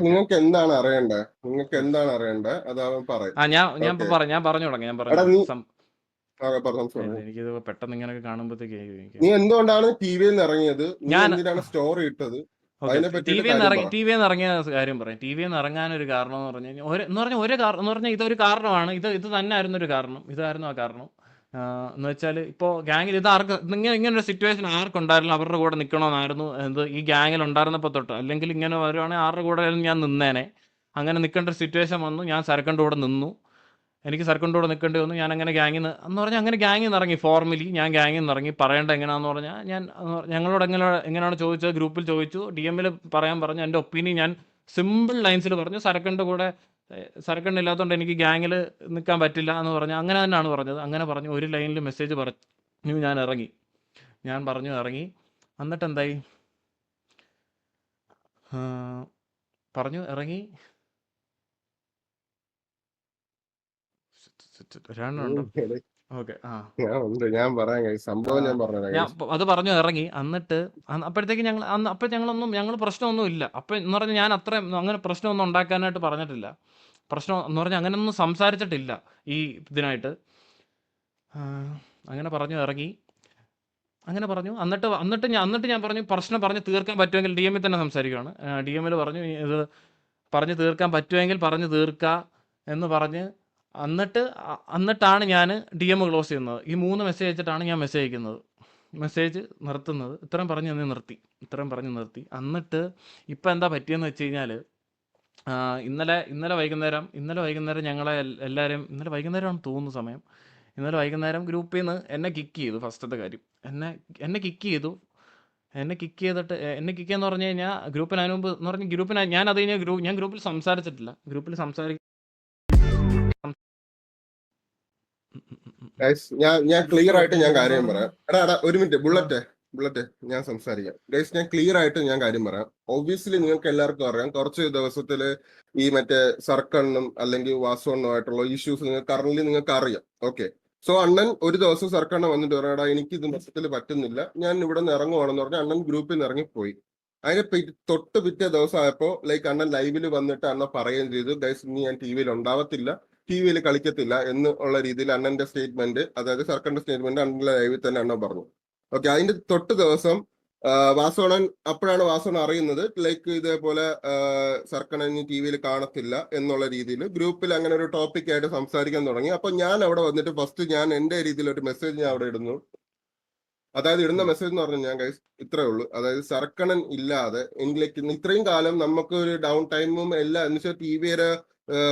നിങ്ങൾക്ക് എന്താണ് അറിയണ്ടേ? നിങ്ങൾക്ക് എന്താണ് അറിയണ്ടേ? അത് അവൻ പറയും. ആ ഞാൻ ഞാൻ പറഞ്ഞു ഞാൻ പറഞ്ഞു തുടങ്ങി ഞാൻ പറഞ്ഞു. എനിക്കിത് പെട്ടെന്ന് ഇങ്ങനെ കാണുമ്പോഴത്തേക്ക് നീ എന്തുകൊണ്ടാണ് ടി വിയിൽ ഇറങ്ങിയത്? ഞാൻ എന്തിനാണ് സ്റ്റോറി ഇട്ടത്? ടി കാര്യം ഇറങ്ങി ടി വിയിൽ ഇറങ്ങിയ കാര്യം പറയാം. ടി വിയിൽ ഇറങ്ങാൻ ഒരു കാരണം എന്ന് പറഞ്ഞു കഴിഞ്ഞാൽ എന്ന് പറഞ്ഞാൽ ഒരു കാരണം എന്ന് പറഞ്ഞാൽ ഇതൊരു കാരണമാണ്. ഇത് ഇത് തന്നെ ആയിരുന്നു ഒരു കാരണം. ഇതായിരുന്നു ആ കാരണം. എന്ന് വെച്ചാൽ ഇപ്പോൾ ഗ്യാങ്ങിൽ ഇത് ആർക്ക് ഇങ്ങനെ ഇങ്ങനെ ഒരു സിറ്റുവേഷൻ ആർക്കുണ്ടായിരുന്നു? അവരുടെ കൂടെ നിൽക്കണമെന്നായിരുന്നു എന്ത് ഈ ഗ്യാങ്ങിൽ ഉണ്ടായിരുന്നപ്പോൾ തൊട്ട്. അല്ലെങ്കിൽ ഇങ്ങനെ വരുവാണെങ്കിൽ ആരുടെ കൂടെ ഞാൻ നിന്നേനെ. അങ്ങനെ നിൽക്കേണ്ട ഒരു സിറ്റുവേഷൻ വന്നു. ഞാൻ സർക്കന്റെ കൂടെ നിന്നു. എനിക്ക് സർക്കന്റെ കൂടെ നിൽക്കേണ്ടി വന്നു. ഞാൻ അങ്ങനെ ഗ്യാങ്ങിൽ നിന്ന് എന്ന് പറഞ്ഞാൽ അങ്ങനെ ഗ്യാങ്ങിൽ നിന്ന് ഇറങ്ങി. ഫോർമലി ഞാൻ ഗ്യാങ്ങിൽ നിന്ന് ഇറങ്ങി. പറയേണ്ട എങ്ങനെയാണെന്ന് പറഞ്ഞാൽ ഞാൻ ഞങ്ങളോട് എങ്ങനെ എങ്ങനെയാണ് ചോദിച്ചത്? ഗ്രൂപ്പിൽ ചോദിച്ചു. ഡി എമ്മിൽ പറയാൻ പറഞ്ഞു. എന്റെ ഒപ്പീനിയൻ ഞാൻ സിമ്പിൾ ലൈൻസിൽ പറഞ്ഞു. സർക്കന്റെ കൂടെ സരക്കണ്ട് ഇല്ലാത്തതുകൊണ്ട് എനിക്ക് ഗ്യാങ്ങിൽ നിൽക്കാൻ പറ്റില്ല എന്ന് പറഞ്ഞു അങ്ങനെ തന്നെയാണ് പറഞ്ഞത്. അങ്ങനെ പറഞ്ഞു ഒരു ലൈനിൽ മെസ്സേജ് പറഞ്ഞു ഞാൻ ഇറങ്ങി. ഞാൻ പറഞ്ഞു ഇറങ്ങി. എന്നിട്ട് എന്തായി? പറഞ്ഞു ഇറങ്ങി. ഞാൻ ഉണ്ട്. ഞാൻ പറയാം. സംഭവം ഞാൻ ഞാൻ. അത് പറഞ്ഞു ഇറങ്ങി. എന്നിട്ട് അപ്പോഴത്തേക്ക് ഞങ്ങൾ അന്ന് അപ്പോൾ ഞങ്ങളൊന്നും ഞങ്ങൾ പ്രശ്നമൊന്നും ഇല്ല. അപ്പം എന്ന് പറഞ്ഞാൽ ഞാൻ അത്രയും അങ്ങനെ പ്രശ്നമൊന്നും ഉണ്ടാക്കാനായിട്ട് പറഞ്ഞിട്ടില്ല. പ്രശ്നം എന്ന് പറഞ്ഞാൽ അങ്ങനെയൊന്നും സംസാരിച്ചിട്ടില്ല ഈ ഇതിനായിട്ട്. അങ്ങനെ പറഞ്ഞു ഇറങ്ങി. അങ്ങനെ പറഞ്ഞു. എന്നിട്ട് എന്നിട്ട് ഞാൻ എന്നിട്ട് ഞാൻ പറഞ്ഞു പ്രശ്നം പറഞ്ഞ് തീർക്കാൻ പറ്റുമെങ്കിൽ ഡി എമ്മിൽ തന്നെ സംസാരിക്കുകയാണ് ഡി എമ്മിൽ പറഞ്ഞു "ഈ ഇത് പറഞ്ഞ് തീർക്കാൻ പറ്റുമെങ്കിൽ പറഞ്ഞ് തീർക്കാം എന്ന് പറഞ്ഞ് എന്നിട്ട് എന്നിട്ടാണ് ഞാൻ ഡി എം ക്ലോസ് ചെയ്യുന്നത്. ഈ മൂന്ന് മെസ്സേജ് അയച്ചിട്ടാണ് ഞാൻ മെസ്സേജ് അയക്കുന്നത്. മെസ്സേജ് നിർത്തുന്നത്. ഇത്രയും പറഞ്ഞ് തന്നെ നിർത്തി. ഇത്രയും പറഞ്ഞ് നിർത്തി. എന്നിട്ട് ഇപ്പം എന്താ പറ്റിയെന്ന് വെച്ച് കഴിഞ്ഞാൽ ഇന്നലെ ഇന്നലെ വൈകുന്നേരം ഇന്നലെ വൈകുന്നേരം ഞങ്ങളെ എല്ലാവരെയും ഇന്നലെ വൈകുന്നേരമാണ് തോന്നുന്ന സമയം. ഇന്നലെ വൈകുന്നേരം ഗ്രൂപ്പിൽ നിന്ന് എന്നെ കിക്ക് ചെയ്തു ഫസ്റ്റത്തെ കാര്യം. എന്നെ എന്നെ കിക്ക് ചെയ്തു. എന്നെ കിക്ക് ചെയ്തിട്ട് എന്നെ കിക്ക് എന്ന് പറഞ്ഞു കഴിഞ്ഞാൽ ഗ്രൂപ്പിന് അതിന് മുമ്പ് എന്ന് പറഞ്ഞാൽ ഗ്രൂപ്പിന് ഞാൻ അത് കഴിഞ്ഞാൽ ഗ്രൂപ്പ് ഞാൻ ഗ്രൂപ്പിൽ സംസാരിച്ചിട്ടില്ല. ഗ്രൂപ്പിൽ സംസാരി ഞാൻ ഞാൻ ക്ലിയർ ആയിട്ട് ഞാൻ കാര്യം പറയാം. എടാ എടാ ഒരു മിനിറ്റ് ബുള്ളറ്റ് ബുള്ളറ്റ് ഞാൻ സംസാരിക്കാം. ഗൈസ് ഞാൻ ക്ലിയർ ആയിട്ട് ഞാൻ കാര്യം പറയാം. ഒബ്വിയസ്ലി നിങ്ങൾക്ക് എല്ലാവർക്കും അറിയാം കുറച്ച് ദിവസത്തിൽ ഈ മറ്റേ സർക്കണ്ണും അല്ലെങ്കിൽ വാസുവണ്ണും ആയിട്ടുള്ള ഇഷ്യൂസ് നിങ്ങൾക്ക് കറന്റ് നിങ്ങൾക്ക് അറിയാം. ഓക്കെ സോ അണ്ണൻ ഒരു ദിവസം സർക്കണ്ണ വന്നിട്ട് പറയാടാ എനിക്ക് ഇത് മൊത്തത്തിൽ പറ്റുന്നില്ല. ഞാൻ ഇവിടെ നിന്ന് ഇറങ്ങുവാണെന്ന് പറഞ്ഞാൽ അണ്ണൻ ഗ്രൂപ്പിൽ നിന്ന് ഇറങ്ങിപ്പോയി. അതിന് തൊട്ട് പിറ്റേ ദിവസം ആയപ്പോ ലൈക്ക് അണ്ണൻ ലൈവിൽ വന്നിട്ട് അണ്ണ പറയുകയും ചെയ്തു ഗൈസ് ഇനി ഞാൻ ടി വിയിൽ ഉണ്ടാവത്തില്ല. ടി വിയിൽ കളിക്കത്തില്ല എന്ന് ഉള്ള രീതിയിൽ അണ്ണന്റെ സ്റ്റേറ്റ്മെന്റ് അതായത് സർക്കാരിന്റെ സ്റ്റേറ്റ്മെന്റ് അണ്ണന്റെ ലൈവിൽ തന്നെ അണ്ണൻ പറഞ്ഞു. ഓക്കെ അതിന്റെ തൊട്ട് ദിവസം വാസോണൻ അപ്പോഴാണ് വാസോണൻ അറിയുന്നത് ലൈക്ക് ഇതേപോലെ സർക്കണൻ ഇനി ടി വിയിൽ കാണത്തില്ല എന്നുള്ള രീതിയിൽ. ഗ്രൂപ്പിൽ അങ്ങനെ ഒരു ടോപ്പിക് ആയിട്ട് സംസാരിക്കാൻ തുടങ്ങി. അപ്പൊ ഞാൻ അവിടെ വന്നിട്ട് ഫസ്റ്റ് ഞാൻ എന്റെ രീതിയിൽ ഒരു മെസ്സേജ് ഞാൻ അവിടെ ഇടുന്നു. അതായത് ഇടുന്ന മെസ്സേജ് എന്ന് പറഞ്ഞാൽ ഞാൻ ഗൈസ് ഇത്രേ ഉള്ളൂ. അതായത് സർക്കണൻ ഇല്ലാതെ എനിക്ക് ഇത്രയും കാലം നമുക്ക് ഒരു ഡൗൺ ടൈമും എല്ലാം എന്ന് വെച്ചാൽ ടി വിയുടെ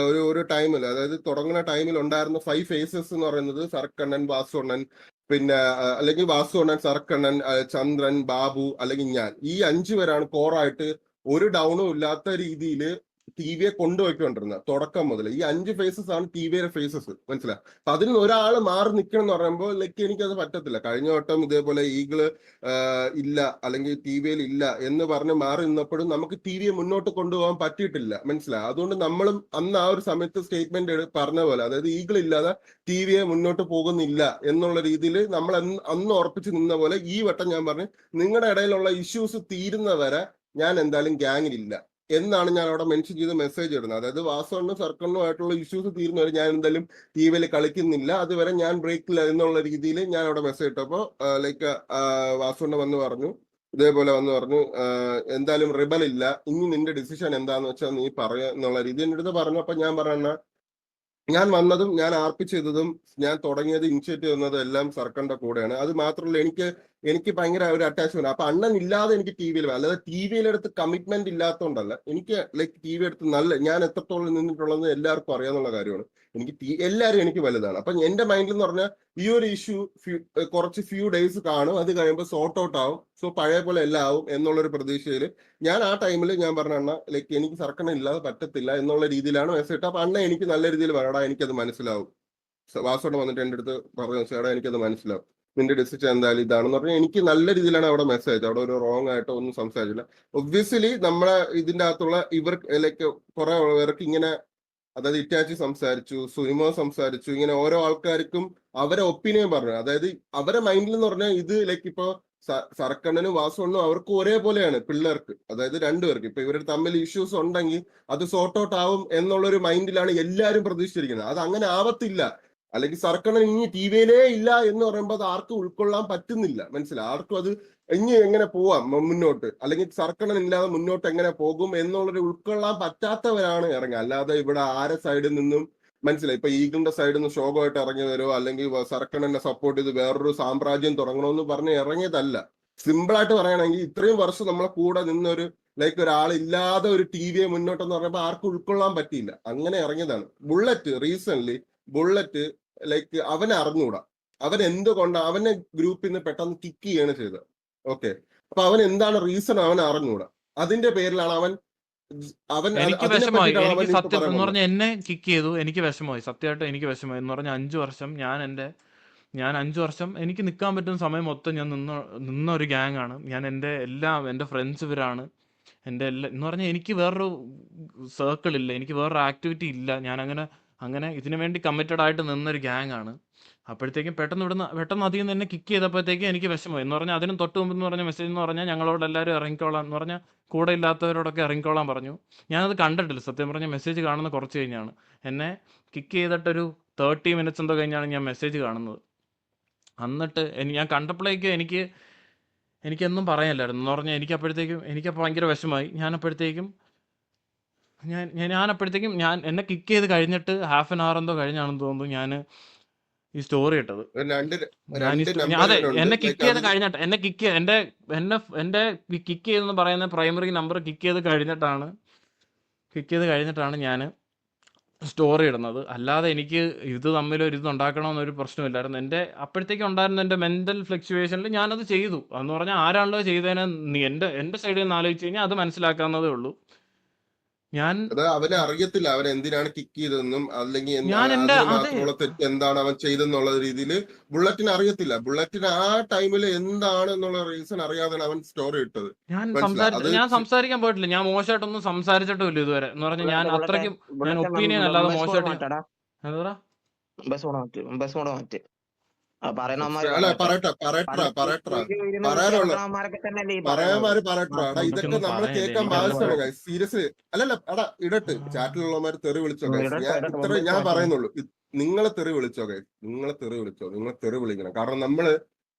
ഒരു ഒരു ടൈമിൽ അതായത് തുടങ്ങുന്ന ടൈമിൽ ഉണ്ടായിരുന്ന ഫൈവ് ഫേസസ് എന്ന് പറയുന്നത് സർക്കണ്ണൻ വാസുണ്ണൻ പിന്നെ അല്ലെങ്കിൽ വാസുണ്ണൻ സർക്കണ്ണൻ ചന്ദ്രൻ ബാബു അല്ലെങ്കിൽ ഞാൻ. ഈ അഞ്ചു പേരാണ് കോറായിട്ട് ഒരു ഡൗണും ഇല്ലാത്ത രീതിയിൽ ടി വിയെ കൊണ്ടുപോയിക്കൊണ്ടിരുന്നത് തുടക്കം മുതൽ ഈ അഞ്ച് ഫേസസ് ആണ് ടി വിയുടെ ഫേസസ് മനസ്സിലായി? അപ്പൊ അതിൽ നിന്ന് ഒരാൾ മാറി നിൽക്കണം എന്ന് പറയുമ്പോൾ ലൈക്ക് എനിക്കത് പറ്റത്തില്ല. കഴിഞ്ഞ വട്ടം ഇതേപോലെ ഈഗിൾ ഇല്ല അല്ലെങ്കിൽ ടി വിയിൽ ഇല്ല എന്ന് പറഞ്ഞ് മാറി നിന്നപ്പോഴും നമുക്ക് ടി വിയെ മുന്നോട്ട് കൊണ്ടുപോകാൻ പറ്റിയിട്ടില്ല. മനസ്സിലായി? അതുകൊണ്ട് നമ്മളും അന്ന് ആ ഒരു സമയത്ത് സ്റ്റേറ്റ്മെന്റ് പറഞ്ഞ പോലെ അതായത് ഈഗിൾ ഇല്ലാതെ ടി വിയെ മുന്നോട്ട് പോകുന്നില്ല എന്നുള്ള രീതിയിൽ നമ്മൾ അന്ന് അന്ന് ഉറപ്പിച്ച് നിന്ന പോലെ ഈ വട്ടം ഞാൻ പറഞ്ഞു നിങ്ങളുടെ ഇടയിലുള്ള ഇഷ്യൂസ് തീരുന്നവരെ ഞാൻ എന്തായാലും ഗ്യാങ്ങിലില്ല എന്നാണ് ഞാൻ അവിടെ മെൻഷൻ ചെയ്ത് മെസ്സേജ് ഇടുന്നത്. അതായത് വാസവണ്ണും സർക്കിളിനും ആയിട്ടുള്ള ഇഷ്യൂസ് തീർന്നുവരെ ഞാൻ എന്തായാലും ടി വിയിൽ കളിക്കുന്നില്ല. അതുവരെ ഞാൻ ബ്രേക്കില്ല എന്നുള്ള രീതിയിൽ ഞാൻ അവിടെ മെസ്സേജ് ഇട്ടപ്പോൾ ലൈക്ക് വാസുണ്ണ വന്ന് പറഞ്ഞു. ഇതേപോലെ വന്ന് പറഞ്ഞു എന്തായാലും റിബൽ ഇല്ല. ഇനി നിന്റെ ഡിസിഷൻ എന്താന്ന് വെച്ചാൽ നീ പറയുക എന്നുള്ള രീതി എന്റെ അടുത്ത് പറഞ്ഞു. അപ്പൊ ഞാൻ പറഞ്ഞ ഞാൻ വന്നതും ഞാൻ ആർപ്പിച്ചതും ചെയ്തതും ഞാൻ തുടങ്ങിയത് ഇനിഷ്യേറ്റ് ചെയ്യുന്നതും എല്ലാം സർക്കാരിന്റെ കൂടെയാണ്. അത് മാത്രമല്ല എനിക്ക് എനിക്ക് ഭയങ്കര ഒരു അറ്റാച്ച്മെന്റ് അപ്പൊ അണ്ണൻ ഇല്ലാതെ എനിക്ക് ടി വിയിൽ അല്ലാതെ ടി വിയിലെടുത്ത് കമ്മിറ്റ്മെന്റ് ഇല്ലാത്തതുകൊണ്ടല്ല എനിക്ക് ലൈക്ക് ടി വി എടുത്ത് നല്ല ഞാൻ എത്രത്തോളം നിന്നിട്ടുള്ളത് എല്ലാവർക്കും അറിയാന്നുള്ള കാര്യമാണ്. എനിക്ക് ടി എല്ലാവരും എനിക്ക് വലുതാണ്. അപ്പൊ എന്റെ മൈൻഡിൽ എന്ന് പറഞ്ഞാൽ ഈ ഒരു ഇഷ്യൂ കുറച്ച് ഫ്യൂ ഡേയ്സ് കാണും. അത് കഴിയുമ്പോൾ സോർട്ട് ഔട്ട് ആവും. സോ പഴയ പോലെ എല്ലാം ആവും എന്നുള്ളൊരു പ്രതീക്ഷയിൽ ഞാൻ ആ ടൈമിൽ ഞാൻ പറഞ്ഞ അണ്ണ ലൈക്ക് എനിക്ക് സർക്കണ ഇല്ലാതെ പറ്റത്തില്ല എന്നുള്ള രീതിയിലാണ് മെസ്സേജ് ഇട്ടത്. അപ്പൊ അണ്ണ എനിക്ക് നല്ല രീതിയിൽ വരടാ എനിക്കത് മനസ്സിലാവും. വാസോട് വന്നിട്ട് എന്റെ അടുത്ത് പറഞ്ഞു ചേട്ടാ എനിക്കത് മനസ്സിലാവും. നിന്റെ ഡിസിഷൻ എന്തായാലും ഇതാണെന്ന് പറഞ്ഞാൽ എനിക്ക് നല്ല രീതിയിലാണ് അവിടെ മെസ്സേജ് അവിടെ ഒരു റോങ് ആയിട്ടോ ഒന്നും സംസാരിച്ചില്ല. ഒബ്വിയസ്ലി നമ്മളെ ഇതിന്റെ അകത്തുള്ള ഇവർ ലൈക്ക് കുറെ പേർക്ക് ഇങ്ങനെ അതായത് ഇറ്റാച്ചി സംസാരിച്ചു സുനിമോ സംസാരിച്ചു ഇങ്ങനെ ഓരോ ആൾക്കാർക്കും അവരെ ഒപ്പീനിയൻ പറഞ്ഞു. അതായത് അവരെ മൈൻഡിൽ എന്ന് പറഞ്ഞാൽ ഇത് ലൈക്ക് ഇപ്പോ സർക്കണ്ണനും വാസുണ്ണും അവർക്ക് ഒരേപോലെയാണ് പിള്ളേർക്ക്. അതായത് രണ്ടുപേർക്ക്. ഇപ്പൊ ഇവരുടെ തമ്മിൽ ഇഷ്യൂസ് ഉണ്ടെങ്കിൽ അത് സോർട്ട് ഔട്ട് ആവും എന്നുള്ളൊരു മൈൻഡിലാണ് എല്ലാവരും പ്രതീക്ഷിച്ചിരിക്കുന്നത്. അത് അങ്ങനെ ആവത്തില്ല. അല്ലെങ്കിൽ സർക്കണൻ ഇനി ടി വിയിലേ ഇല്ല എന്ന് പറയുമ്പോൾ അത് ആർക്കും ഉൾക്കൊള്ളാൻ പറ്റുന്നില്ല. മനസ്സിലായി? ആർക്കും അത് ഇനി എങ്ങനെ പോവാം മുന്നോട്ട്? അല്ലെങ്കിൽ സർക്കണൻ ഇല്ലാതെ മുന്നോട്ട് എങ്ങനെ പോകും എന്നുള്ളൊരു ഉൾക്കൊള്ളാൻ പറ്റാത്തവരാണ് ഇറങ്ങുക. അല്ലാതെ ഇവിടെ ആരെ സൈഡിൽ നിന്നും മനസ്സിലായി? ഇപ്പൊ ഈഗിളിന്റെ സൈഡിൽ നിന്ന് ശോകമായിട്ട് ഇറങ്ങി വരുമോ അല്ലെങ്കിൽ സർക്കണനെ സപ്പോർട്ട് ചെയ്ത് വേറൊരു സാമ്രാജ്യം തുടങ്ങണമെന്ന് പറഞ്ഞ് ഇറങ്ങിയതല്ല. സിമ്പിൾ ആയിട്ട് പറയുകയാണെങ്കിൽ ഇത്രയും വർഷം നമ്മളെ കൂടെ നിന്നൊരു ലൈക്ക് ഒരാളില്ലാതെ ഒരു ടി വിയെ മുന്നോട്ടെന്ന് പറയുമ്പോൾ ആർക്കും ഉൾക്കൊള്ളാൻ പറ്റിയില്ല. അങ്ങനെ ഇറങ്ങിയതാണ്. ബുള്ളറ്റ് റീസെന്റ് ബുള്ളറ്റ് ലൈക്ക് അവൻ അറിഞ്ഞൂടാ. അവൻ എന്തുകൊണ്ട് അവനെ ഗ്രൂപ്പിൽ നിന്ന് പെട്ടെന്ന് കിക്ക് ചെയ്യാണ് ചെയ്തത്. ഓക്കെ അപ്പൊ അവൻ എന്താണ് റീസൺ അവൻ അറിഞ്ഞൂടാ. അതിന്റെ പേരിലാണ് അവൻ അവൻ എനിക്ക് വിഷമമായി. എനിക്ക് സത്യം എന്ന് പറഞ്ഞാൽ എന്നെ കിക്ക് ചെയ്തു എനിക്ക് വിഷമമായി. സത്യമായിട്ട് എനിക്ക് വിഷമമായി. എന്ന് പറഞ്ഞാൽ അഞ്ചു വർഷം ഞാൻ എന്റെ ഞാൻ അഞ്ചു വർഷം എനിക്ക് നിൽക്കാൻ പറ്റുന്ന സമയം മൊത്തം ഞാൻ നിന്ന നിന്ന ഒരു ഗ്യാങ് ആണ്. ഞാൻ എന്റെ എല്ലാം എന്റെ ഫ്രണ്ട്സ് ഇവരാണ്. എന്റെ എല്ലാ എന്ന് പറഞ്ഞാൽ എനിക്ക് വേറൊരു സർക്കിൾ ഇല്ല. എനിക്ക് വേറൊരു ആക്ടിവിറ്റി ഇല്ല. ഞാൻ അങ്ങനെ അങ്ങനെ ഇതിനു വേണ്ടി കമ്മിറ്റഡ് ആയിട്ട് നിന്നൊരു ഗ്യാങ് ആണ്. അപ്പോഴത്തേക്കും പെട്ടെന്ന് ഇവിടുന്ന് പെട്ടെന്ന് അധികം തന്നെ കിക്ക് ചെയ്തപ്പോഴത്തേക്കും എനിക്ക് വിഷമമായി. എന്ന് പറഞ്ഞാൽ അതിനും തൊട്ട് മുമ്പ് എന്ന് പറഞ്ഞ മെസ്സേജ് എന്ന് പറഞ്ഞാൽ ഞങ്ങളോട് എല്ലാവരും ഇറങ്ങിക്കോളാം എന്ന് പറഞ്ഞാൽ കൂടെ ഇല്ലാത്തവരോടൊക്കെ ഇറങ്ങിക്കോളാൻ പറഞ്ഞു. ഞാനത് കണ്ടിട്ടില്ല. സത്യം പറഞ്ഞ മെസ്സേജ് കാണുന്ന കുറച്ച് കഴിഞ്ഞാണ്. എന്നെ കിക്ക് ചെയ്തിട്ടൊരു തേർട്ടി മിനിറ്റ്സ് എന്തോ കഴിഞ്ഞാണ് ഞാൻ മെസ്സേജ് കാണുന്നത്. എന്നിട്ട് എനി- ഞാൻ കണ്ടപ്പോഴേക്ക് എനിക്ക് എനിക്കൊന്നും പറയാനില്ലായിരുന്നു. എന്ന് പറഞ്ഞാൽ എനിക്ക് അപ്പോഴത്തേക്കും എനിക്ക് ഭയങ്കര വിഷമായി ഞാൻ അപ്പോഴത്തേക്കും ഞാൻ ഞാൻ ഞാൻ അപ്പോഴത്തേക്കും ഞാൻ എന്നെ കിക്ക് ചെയ്ത് കഴിഞ്ഞിട്ട് ഹാഫ് ആൻ അവർ എന്തോ കഴിഞ്ഞാണെന്ന് തോന്നുന്നു ഞാൻ ഈ സ്റ്റോറി ഇട്ടത് അതെ എന്നെ കിക്ക് ചെയ്ത് കഴിഞ്ഞിട്ട് എന്നെ കിക്ക് എന്റെ എന്നെ എന്റെ കിക്ക് ചെയ്തെന്ന് പറയുന്ന പ്രൈമറി നമ്പർ കിക്ക് ചെയ്ത് കഴിഞ്ഞിട്ടാണ് കിക്ക് ചെയ്ത് കഴിഞ്ഞിട്ടാണ് ഞാൻ സ്റ്റോറി ഇടുന്നത്. അല്ലാതെ എനിക്ക് ഇത് തമ്മിൽ ഒരു ഇത് ഉണ്ടാക്കണമെന്നൊരു പ്രശ്നമില്ലായിരുന്നു. എന്റെ അപ്പോഴത്തേക്കും ഉണ്ടായിരുന്ന എന്റെ മെന്റൽ ഫ്ലക്ച്വേഷനിൽ ഞാനത് ചെയ്തു. എന്ന് പറഞ്ഞാൽ ആരാണല്ലോ ചെയ്തതിനെ എന്റെ എന്റെ സൈഡിൽ നിന്ന് ആലോചിച്ച് കഴിഞ്ഞാൽ അത് മനസ്സിലാക്കാവുന്നതേ ഉള്ളൂ. ഞാൻ അവനെ അറിയത്തില്ല അവൻ എന്തിനാണ് കിക്ക് ചെയ്തതെന്നും അല്ലെങ്കിൽ എന്താണ് അവൻ ചെയ്തെന്നുള്ള രീതിയിൽ ബുള്ളറ്റിന് അറിയത്തില്ല. ബുള്ളറ്റിന് ആ ടൈമിൽ എന്താണ് എന്നുള്ള റീസൺ അറിയാതെ അവൻ സ്റ്റോറി ഇട്ടത്. ഞാൻ. ഞാൻ സംസാരിക്കാൻ പോയിട്ടില്ല. ഞാൻ മോശമായിട്ടൊന്നും സംസാരിച്ചിട്ടില്ല ഇതുവരെ. എന്ന് പറഞ്ഞാൽ ഞാൻ അത്രയ്ക്കും ഞാൻ ഒപ്പീനിയൻ അല്ലാതെ മോശമായിട്ട് ബസ് മോഡ് മാറ്റ് ബസ് മാറ്റ്. ഇതൊക്കെ നമ്മളെ. കേൾക്കാൻ ബാധിച്ചാണ് സീരിയസ് അല്ലല്ല എടാ ഇടട്ട്. ചാറ്റിലുള്ളവന്മാര് തെറി വിളിച്ചോ ഇത്ര ഞാൻ പറയുന്നുള്ളൂ. നിങ്ങളെ തെറി വിളിച്ചോ. നിങ്ങളെ തെറി വിളിച്ചോ നിങ്ങളെ തെറി വിളിക്കണം. കാരണം നമ്മൾ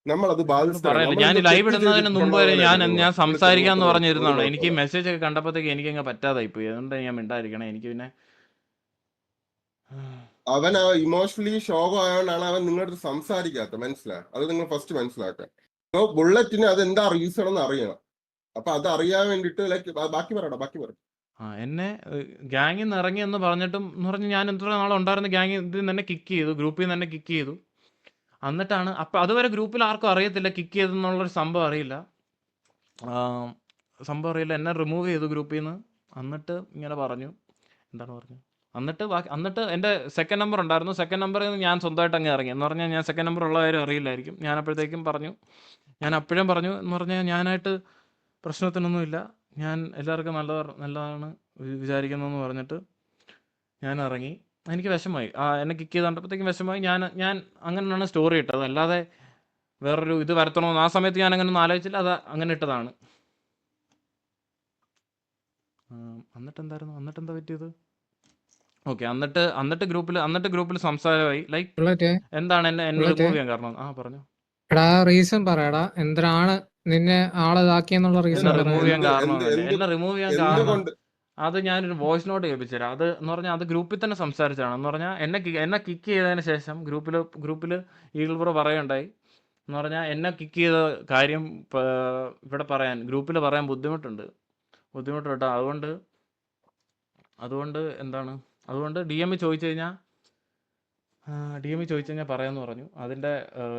നമ്മളത് ബാധിച്ചു ഞാൻ ലൈവ് ഇടുന്നതിന് മുമ്പ് വരെ ഞാൻ ഞാൻ സംസാരിക്കാന്ന് പറഞ്ഞിരുന്നാണ് എനിക്ക് മെസ്സേജ് ഒക്കെ കണ്ടപ്പോഴത്തേക്ക് എനിക്ക് അങ്ങ് പറ്റാതായി പോയി അതുകൊണ്ട് ഞാൻ മിണ്ടായിരിക്കണേ എനിക്ക് പിന്നെ അവൻ ആ ഇമോഷണലി ഷോക്ക് ആയതുകൊണ്ടാണ് അവൻ നിങ്ങളുടെ സംസാരിക്കാത്ത. മനസ്സിലായ? അത് നിങ്ങൾ ഫസ്റ്റ് മനസ്സിലാക്കുക. സോ ബുള്ളറ്റിന് അത് എന്താ റീസൺ എന്ന് അറിയണം. അപ്പൊ അത് അറിയാൻ വേണ്ടിട്ട് ലൈക്ക് ബാക്കി പറയടാ ബാക്കി പറ. ആ എന്നെ ഗ്യാങ്ങിൽ നിന്ന് ഇറങ്ങി എന്ന് പറഞ്ഞിട്ടും എന്ന് പറഞ്ഞ് ഞാൻ എത്ര നാളെ ഉണ്ടായിരുന്ന ഗ്യാങ്ങിൽ ഇതിൽ തന്നെ കിക്ക് ചെയ്തു ഗ്രൂപ്പിൽ നിന്ന് തന്നെ കിക്ക് ചെയ്തു. എന്നിട്ടാണ് അപ്പം അതുവരെ ഗ്രൂപ്പിൽ ആർക്കും അറിയത്തില്ല കിക്ക് ചെയ്തെന്നുള്ളൊരു സംഭവം അറിയില്ല. സംഭവം അറിയില്ല. എന്നെ റിമൂവ് ചെയ്തു ഗ്രൂപ്പിൽ നിന്ന്. എന്നിട്ട് ഇങ്ങനെ പറഞ്ഞു. എന്താണ് പറഞ്ഞു എന്നിട്ട് ബാക്കി എന്നിട്ട് എന്റെ സെക്കൻഡ് നമ്പർ ഉണ്ടായിരുന്നു. സെക്കൻഡ് നമ്പറിൽ നിന്ന് ഞാൻ സ്വന്തമായിട്ട് അങ്ങ് ഇറങ്ങി. എന്ന് പറഞ്ഞാൽ ഞാൻ സെക്കൻഡ് നമ്പർ ഉള്ള കാര്യം അറിയില്ലായിരിക്കും. ഞാൻ അപ്പോഴത്തേക്കും പറഞ്ഞു ഞാൻ അപ്പോഴും പറഞ്ഞു എന്ന് പറഞ്ഞാൽ ഞാനായിട്ട് പ്രശ്നത്തിനൊന്നുമില്ല. ഞാൻ എല്ലാവർക്കും നല്ല നല്ലതാണ് വിചാരിക്കുന്നതെന്ന് പറഞ്ഞിട്ട് ഞാൻ ഇറങ്ങി. എനിക്ക് വിഷമമായി. ആ എന്നെ കിക്ക് ചെയ്ത് കണ്ടപ്പോഴത്തേക്കും ഞാൻ ഞാൻ അങ്ങനെയാണ് സ്റ്റോറി ഇട്ടത്. അല്ലാതെ വേറൊരു ഇത് വരത്തണമെന്ന് ആ സമയത്ത് ഞാൻ അങ്ങനെ ഒന്നും ആലോചിച്ചില്ല. അത് അങ്ങനെ ഇട്ടതാണ്. എന്നിട്ട് എന്തായിരുന്നു എന്നിട്ട് എന്താ പറ്റിയത്? ഓക്കെ എന്നിട്ട് എന്നിട്ട് ഗ്രൂപ്പിൽ എന്നിട്ട് ഗ്രൂപ്പിൽ സംസാരമായി. ലൈക്ക് എന്താണ് എന്നെ എന്നെ ബുള്ളറ്റ്? റിമൂവ് ചെയ്യാൻ കാരണം? ആ പറഞ്ഞു. എടാ റീസൺ പറയടാ. എന്തിനാണ് നിന്നെ ആളതാക്കിയെന്നുള്ള റീസൺ എന്നെ റിമൂവ് ചെയ്യാൻ കാരണം എന്നെ- റിമൂവ് ചെയ്യാൻ കാരണം എന്തുകൊണ്ട് അത് ഞാനൊരു വോയിസ് നോട്ട് കേൾപ്പിച്ചുതരാം. അത് എന്ന് പറഞ്ഞാൽ അത് ഗ്രൂപ്പിൽ തന്നെ സംസാരിച്ചാണ് എന്ന് പറഞ്ഞാൽ എന്നെ എന്നെ കിക്ക് ചെയ്തതിന് ശേഷം ഗ്രൂപ്പിൽ ഗ്രൂപ്പിൽ ഈഗിൾ ബ്രോ പറയുണ്ടായി എന്ന് പറഞ്ഞാൽ എന്നെ കിക്ക് ചെയ്ത കാര്യം ഇവിടെ പറയാൻ ഗ്രൂപ്പിൽ പറയാൻ ബുദ്ധിമുട്ടുണ്ട്. ബുദ്ധിമുട്ട് കേട്ടോ. അതുകൊണ്ട് അതുകൊണ്ട് എന്താണ്? അതുകൊണ്ട് ഡി എം ചോദിച്ചു കഴിഞ്ഞാൽ ഡി എം ചോദിച്ചു കഴിഞ്ഞാൽ പറയാമെന്ന് പറഞ്ഞു. അതിന്റെ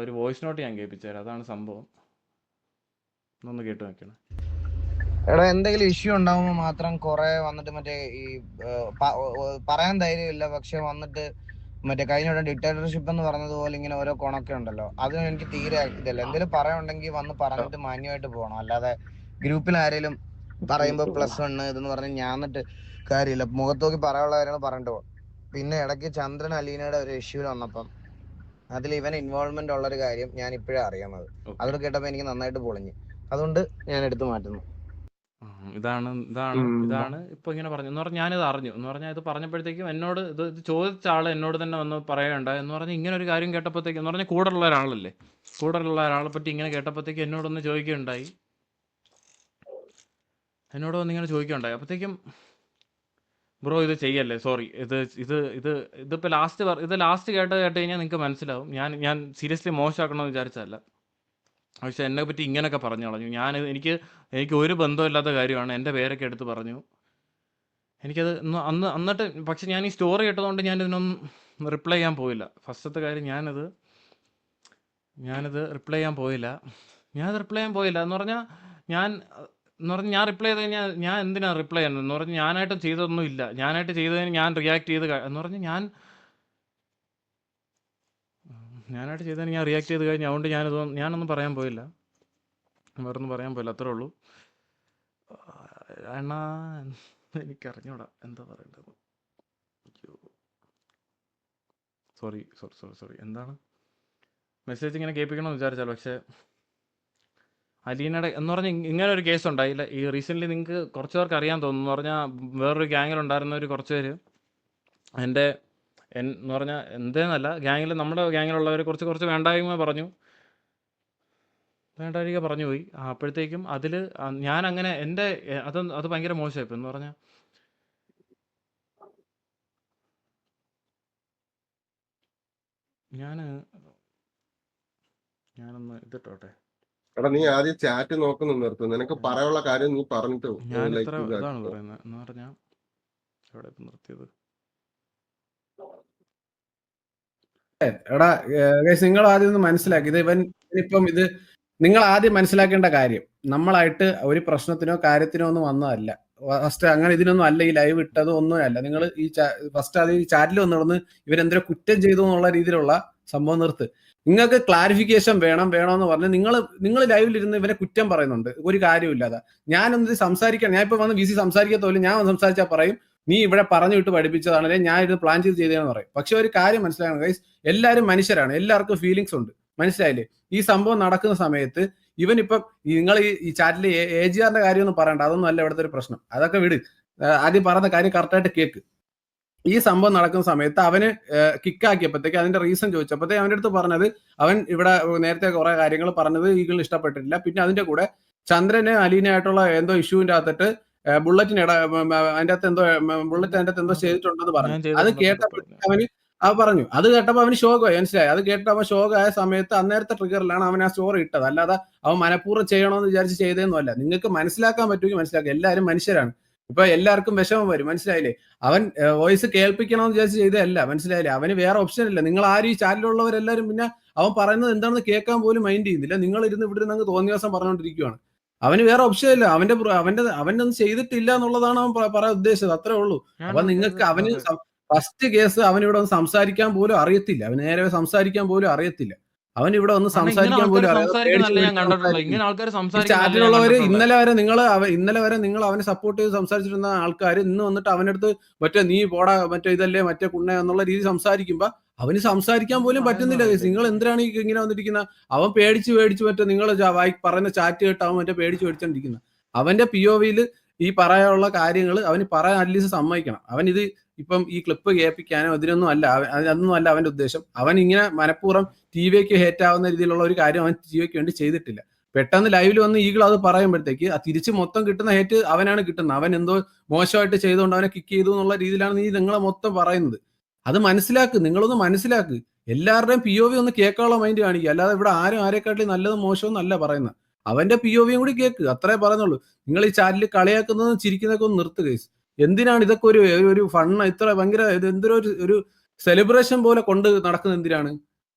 ഒരു വോയിസ് നോട്ട് ഞാൻ കേൾപ്പിച്ചു തരാം. അതാണ് സംഭവം. ഒന്ന് കേട്ട് നോക്കണം എടാ എന്തെങ്കിലും ഇഷ്യൂ ഉണ്ടാവുമ്പോൾ മാത്രം കുറേ വന്നിട്ട് മറ്റേ ഈ പറയാൻ ധൈര്യമില്ല. പക്ഷെ വന്നിട്ട് മറ്റേ കഴിഞ്ഞ ഡിക്ടേറ്റർഷിപ്പ് എന്ന് പറഞ്ഞതുപോലെ ഇങ്ങനെ ഓരോ കൊണൊക്കെ ഉണ്ടല്ലോ. അത് എനിക്ക് തീരെ ഇതല്ല. എന്തെങ്കിലും പറയാനുണ്ടെങ്കിൽ വന്ന് പറഞ്ഞിട്ട് മാന്യമായിട്ട് പോകണം അല്ലാതെ ഗ്രൂപ്പിൽ ആരെങ്കിലും പറയുമ്പോ പ്ലസ് വണ് ഇതെന്ന് പറഞ്ഞ് ഞാൻ എന്നിട്ട് കാര്യമില്ല. മുഖത്ത് നോക്കി പറയാനുള്ള കാര്യങ്ങൾ പറഞ്ഞിട്ട് പോകും. പിന്നെ ഇടയ്ക്ക് ചന്ദ്രൻ അലീനയുടെ ഒരു ഇഷ്യൂ വന്നപ്പം അതിൽ ഇവൻ ഇൻവോൾവ്മെന്റ് ഉള്ള ഒരു കാര്യം ഞാൻ ഇപ്പോഴേ അറിയുന്നത്. അതോട് കേട്ടപ്പോ എനിക്ക് നന്നായിട്ട് പൊളിഞ്ഞു. അതുകൊണ്ട് ഞാൻ എടുത്തു മാറ്റുന്നു. ഇതാണ് ഇതാണ് ഇതാണ് ഇപ്പൊ ഇങ്ങനെ പറഞ്ഞു. എന്ന് പറഞ്ഞാൽ ഞാനിത് അറിഞ്ഞു. എന്ന് പറഞ്ഞാൽ ഇത് പറഞ്ഞപ്പോഴത്തേക്കും എന്നോട് ഇത് ഇത് ചോദിച്ച ആൾ എന്നോട് തന്നെ വന്ന് പറയണ്ട എന്ന് പറഞ്ഞാൽ ഇങ്ങനെ ഒരു കാര്യം കേട്ടപ്പോഴത്തേക്കും എന്ന് പറഞ്ഞാൽ കൂടെ ഉള്ള ഒരാളല്ലേ? കൂടെ ഉള്ള ഒരാളെ പറ്റി ഇങ്ങനെ കേട്ടപ്പോഴത്തേക്കും എന്നോടൊന്ന് ചോദിക്കുകയുണ്ടായി. എന്നോട് വന്ന് ഇങ്ങനെ ചോദിക്കുകയുണ്ടായി. അപ്പോഴത്തേക്കും ബ്രോ ഇത് ചെയ്യല്ലേ? സോറി. ഇത് ഇത് ഇത് ഇതിപ്പോൾ ലാസ്റ്റ് ഇത് ലാസ്റ്റ് കേട്ട് കേട്ട് കഴിഞ്ഞാൽ നിങ്ങൾക്ക് മനസ്സിലാവും. ഞാൻ ഞാൻ സീരിയസ്ലി മോശമാക്കണമെന്ന് വിചാരിച്ചതല്ല. പക്ഷെ എന്നെ പറ്റി ഇങ്ങനെയൊക്കെ പറഞ്ഞു കളഞ്ഞു. ഞാൻ എനിക്ക് എനിക്ക് ഒരു ബന്ധമില്ലാത്ത കാര്യമാണ്. എന്റെ പേരൊക്കെ എടുത്ത് പറഞ്ഞു. എനിക്കത് അന്ന് എന്നിട്ട് പക്ഷെ ഞാൻ ഈ സ്റ്റോറി കേട്ടതുകൊണ്ട് ഞാൻ ഇതിനൊന്നും റിപ്ലൈ ചെയ്യാൻ പോയില്ല. ഫസ്റ്റത്തെ കാര്യം ഞാനത് ഞാനത് റിപ്ലൈ ചെയ്യാൻ പോയില്ല. ഞാനത് റിപ്ലൈ ചെയ്യാൻ പോയില്ല എന്ന് പറഞ്ഞാൽ ഞാൻ എന്ന് പറഞ്ഞ് ഞാൻ റിപ്ലൈ ചെയ്ത് കഴിഞ്ഞാൽ ഞാൻ എന്തിനാണ് റിപ്ലൈ ചെയ്യുന്നത്? എന്ന് പറഞ്ഞ് ഞാനായിട്ട് ചെയ്തതൊന്നും ഇല്ല. ഞാനായിട്ട് ചെയ്തതിന് ഞാൻ റിയാക്ട് ചെയ്ത് എന്ന് പറഞ്ഞ് ഞാൻ ഞാനായിട്ട് ചെയ്തതിന് ഞാൻ റിയാക്ട് ചെയ്ത് കഴിഞ്ഞാൽ അതുകൊണ്ട് ഞാനിത് ഞാനൊന്നും പറയാൻ പോയില്ല. വേറൊന്നും പറയാൻ പോയില്ല. അത്രേ ഉള്ളൂ. അണ്ണാ എനിക്കറിഞ്ഞൂടാ എന്താ പറയേണ്ടത്. സോറി സോറി സോറി സോറി എന്താണ്? മെസ്സേജ് ഇങ്ങനെ കേൾപ്പിക്കണമെന്ന് വിചാരിച്ചാൽ പക്ഷേ അലീനയുടെ എന്ന് പറഞ്ഞാൽ ഇങ്ങനെ ഒരു കേസ് ഉണ്ടായില്ല ഈ റീസെന്റ് നിങ്ങൾക്ക് കുറച്ച് പേർക്ക് അറിയാൻ തോന്നുന്നു. പറഞ്ഞാൽ വേറൊരു ഗ്യാങ്ങിലുണ്ടായിരുന്നവർ കുറച്ച് പേര്. എന്റെ എൻ എന്ന് പറഞ്ഞാൽ എന്തേന്നല്ല ഗ്യാങ്ങിൽ നമ്മുടെ ഗ്യാങ്ങിലുള്ളവർ കുറച്ച് കുറച്ച് വേണ്ടായ്മ പറഞ്ഞു. വേണ്ടാഴിക പറഞ്ഞു പോയി. അപ്പോഴത്തേക്കും അതിൽ ഞാൻ അങ്ങനെ എന്റെ അത് അത് ഭയങ്കര മോശമായിപ്പോൾ എന്ന് പറഞ്ഞാൽ ഞാൻ ഞാനൊന്ന് ഇതിട്ടോട്ടെ. എടാ നീ ആദ്യം ചാറ്റ് നോക്കുന്നു നിർത്തും. നിനക്ക് പറയാനുള്ള കാര്യം നീ പറഞ്ഞിട്ട് എടാ നിങ്ങൾ ആദ്യം ഒന്ന് മനസ്സിലാക്കി. ഇത് ഇവൻ ഇപ്പം ഇത് നിങ്ങൾ ആദ്യം മനസ്സിലാക്കേണ്ട കാര്യം നമ്മളായിട്ട് ഒരു പ്രശ്നത്തിനോ കാര്യത്തിനോ ഒന്നും വന്നതല്ല. ഫസ്റ്റ് അങ്ങനെ ഇതിനൊന്നും അല്ല ഈ ലൈവ് ഇട്ടത് ഒന്നും അല്ല നിങ്ങൾ ഈ ഫസ്റ്റ് അത് ഈ ചാറ്റിൽ വന്നിടന്ന് ഇവരെന്തോ കുറ്റം ചെയ്തു എന്നുള്ള രീതിയിലുള്ള സംഭവം നിർത്ത്. നിങ്ങൾക്ക് ക്ലാരിഫിക്കേഷൻ വേണം വേണമെന്ന് പറഞ്ഞ് നിങ്ങൾ നിങ്ങൾ ലൈവിലിരുന്ന് ഇവനെ കുറ്റം പറയുന്നുണ്ട്. ഒരു കാര്യമില്ലാതെ ഞാനൊന്ന് സംസാരിക്കാൻ ഞാൻ ഇപ്പൊ വന്ന് വി സി സംസാരിക്കത്തോലും ഞാൻ സംസാരിച്ചാൽ പറയും നീ ഇവിടെ പറഞ്ഞു വിട്ട് പഠിപ്പിച്ചതാണ് അല്ലെങ്കിൽ ഞാൻ ഇത് പ്ലാൻ ചെയ്ത് ചെയ്തതെന്ന് പറയും. പക്ഷെ ഒരു കാര്യം മനസ്സിലാക്കണം ഗൈസ് എല്ലാവരും മനുഷ്യരാണ്. എല്ലാവർക്കും ഫീലിങ്സ് ഉണ്ട്. മനസ്സിലായില്ലേ? ഈ സംഭവം നടക്കുന്ന സമയത്ത് ഇവൻ ഇപ്പം നിങ്ങൾ ഈ ഈ ചാറ്റിൽ എ ജി ആറിന്റെ കാര്യമൊന്നും പറയണ്ട. അതൊന്നും അല്ല ഇവിടുത്തെ ഒരു പ്രശ്നം. അതൊക്കെ വിട്. ആദ്യം പറഞ്ഞ കാര്യം കറക്റ്റായിട്ട് കേക്ക്. ഈ സംഭവം നടക്കുന്ന സമയത്ത് അവന് കിക്കാക്കിയപ്പോഴത്തേക്ക് അതിന്റെ റീസൺ ചോദിച്ചപ്പോഴത്തേക്ക് അവന്റെ അടുത്ത് പറഞ്ഞത് അവൻ ഇവിടെ നേരത്തെ കുറെ കാര്യങ്ങൾ പറഞ്ഞത് ഈഗിളിന് ഇഷ്ടപ്പെട്ടിട്ടില്ല. പിന്നെ അതിന്റെ കൂടെ ചന്ദ്രന് അലീനായിട്ടുള്ള എന്തോ ഇഷ്യൂവിന്റെ അകത്തിട്ട് ബുള്ളറ്റിന് ഇട അതിന്റെ അകത്ത് എന്തോ ബുള്ളറ്റ് അതിന്റെ അകത്ത് എന്തോ ചെയ്തിട്ടുണ്ടെന്ന് പറഞ്ഞു. അത് കേട്ടപ്പോൾ കേട്ടപ്പോഴത്തേക്ക് അവന് ആ പറഞ്ഞു. അത് കേട്ടപ്പോ അവന് ശോകമായി മനസ്സിലായി. അത് കേട്ടപ്പോ അവൻ ആയ സമയത്ത് അന്നേരത്തെ ട്രിഗറിലാണ് അവൻ ആ സ്റ്റോറി ഇട്ടത്. അല്ലാതെ അവൻ മനഃപൂർവം ചെയ്യണമെന്ന് വിചാരിച്ച് ചെയ്തതെന്നല്ല നിങ്ങൾക്ക് മനസ്സിലാക്കാൻ പറ്റുമെങ്കിൽ മനസ്സിലാക്കുക. എല്ലാവരും മനുഷ്യരാണ്. ഇപ്പൊ എല്ലാവർക്കും വിഷമം വരും മനസ്സിലായില്ലേ? അവൻ വോയിസ് കേൾപ്പിക്കണമെന്ന് വിചാരിച്ച് ചെയ്തതല്ല മനസ്സിലായില്ലേ? അവന് വേറെ ഓപ്ഷൻ ഇല്ല. നിങ്ങൾ ആരും ഈ ചാനലിലുള്ളവരെല്ലാരും പിന്നെ അവൻ പറയുന്നത് എന്താണെന്ന് കേൾക്കാൻ പോലും മൈൻഡ് ചെയ്യുന്നില്ല. നിങ്ങൾ ഇരുന്ന് ഇവിടെ നിന്ന് തോന്നിയ ദിവസം പറഞ്ഞുകൊണ്ടിരിക്കുകയാണ് അവന് വേറെ ഓപ്ഷൻ ഇല്ല. അവന്റെ അവന്റെ ഒന്നും ചെയ്തിട്ടില്ല എന്നുള്ളതാണ് അവൻ പറയാൻ ഉദ്ദേശിച്ചത്. അത്രേ ഉള്ളൂ. അപ്പൊ നിങ്ങൾക്ക് അവന് ഫസ്റ്റ് കേസ് അവൻ ഇവിടെ ഒന്ന് സംസാരിക്കാൻ പോലും അറിയത്തില്ല. അവന് നേരെ സംസാരിക്കാൻ പോലും അറിയത്തില്ല. അവൻ ഇവിടെ ഒന്ന് സംസാരിക്കാൻ പോലും ചാറ്റിലുള്ളവര് ഇന്നലെ വരെ നിങ്ങൾ ഇന്നലെ വരെ നിങ്ങൾ അവനെ സപ്പോർട്ട് ചെയ്ത് സംസാരിച്ചിരുന്ന ആൾക്കാർ ഇന്ന് വന്നിട്ട് അവനടുത്ത് മറ്റേ നീ പോടാ മറ്റേ ഇതല്ലേ മറ്റേ കുണ്ണ എന്നുള്ള രീതി സംസാരിക്കുമ്പോ അവന് സംസാരിക്കാൻ പോലും പറ്റുന്നില്ല. നിങ്ങൾ എന്തിനാണ് ഈ ഇങ്ങനെ വന്നിരിക്കുന്ന? അവൻ പേടിച്ച് പേടിച്ച് മറ്റേ നിങ്ങൾ പറയുന്ന ചാറ്റ് കേട്ട് അവൻ മറ്റേ പേടിച്ച് പേടിച്ചോണ്ടിരിക്കുന്ന. അവന്റെ പി ഒ വിയിൽ ഈ പറയാനുള്ള കാര്യങ്ങൾ അവന് പറയാൻ അറ്റ്ലീസ്റ്റ് സമ്മതിക്കണം. അവൻ ഇത് ഇപ്പം ഈ ക്ലിപ്പ് കേൾപ്പിക്കാനോ അതിനൊന്നും അല്ല അതൊന്നും അല്ല അവന്റെ ഉദ്ദേശം. അവൻ ഇങ്ങനെ മനഃപൂർവം ടി വിക്ക് ഹേറ്റ് ആവുന്ന രീതിയിലുള്ള ഒരു കാര്യം അവൻ ടി വിക്ക് വേണ്ടി ചെയ്തിട്ടില്ല. പെട്ടെന്ന് ലൈവിൽ വന്ന് ഈഗിൾ അത് പറയുമ്പോഴത്തേക്ക് ആ തിരിച്ച് മൊത്തം കിട്ടുന്ന ഹേറ്റ് അവനാണ് കിട്ടുന്നത്. അവൻ എന്തോ മോശമായിട്ട് ചെയ്തുകൊണ്ട് അവനെ കിക്ക് ചെയ്തു എന്നുള്ള രീതിയിലാണ് നീ നിങ്ങളെ മൊത്തം പറയുന്നത്. അത് മനസ്സിലാക്ക് നിങ്ങളൊന്ന് മനസ്സിലാക്ക്. എല്ലാവരുടെയും പി ഒ വി ഒന്ന് കേൾക്കാനുള്ള മൈൻഡ് കാണിക്കുക. അല്ലാതെ ഇവിടെ ആരും ആരെക്കാട്ടിലും നല്ലതും മോശവും അല്ല പറയുന്നത്. അവന്റെ പി ഒ വിയും കൂടി കേക്ക്. അത്രേ പറയുന്നുള്ളൂ നിങ്ങൾ ഈ ചാറ്റിൽ കളിയാക്കുന്നതും ചിരിക്കുന്നതൊക്കെ ഒന്ന് നിർത്തുക എന്തിനാണ് ഇതൊക്കെ ഒരു ഒരു ഫണ്ണ് ഇത്ര ഭയങ്കര എന്തൊരു ഒരു സെലിബ്രേഷൻ പോലെ കൊണ്ട് നടക്കുന്നത് എന്തിനാണ്?